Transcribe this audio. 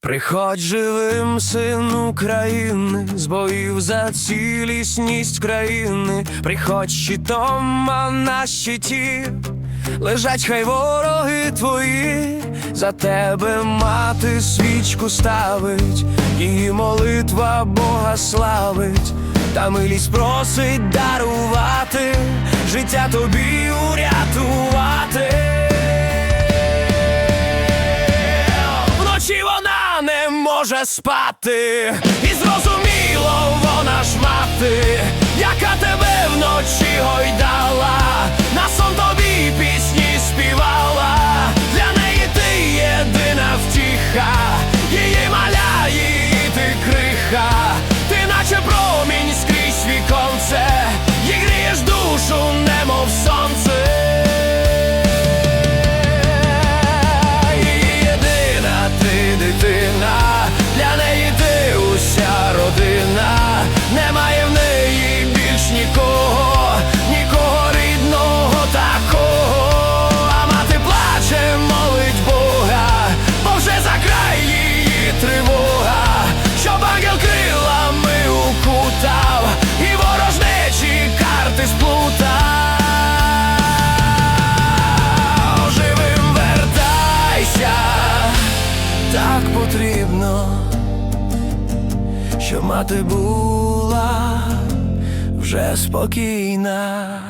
Приходь живим, син України, з боїв за цілісність країни, приходь щитом, а на щиті лежать хай вороги твої, за тебе мати свічку ставить, її молитва Бога славить, та милість просить дарувати, життя тобі урятувати. Може спати, і зрозуміло, вона ж мати, потрібно, щоб мати була вже спокійна.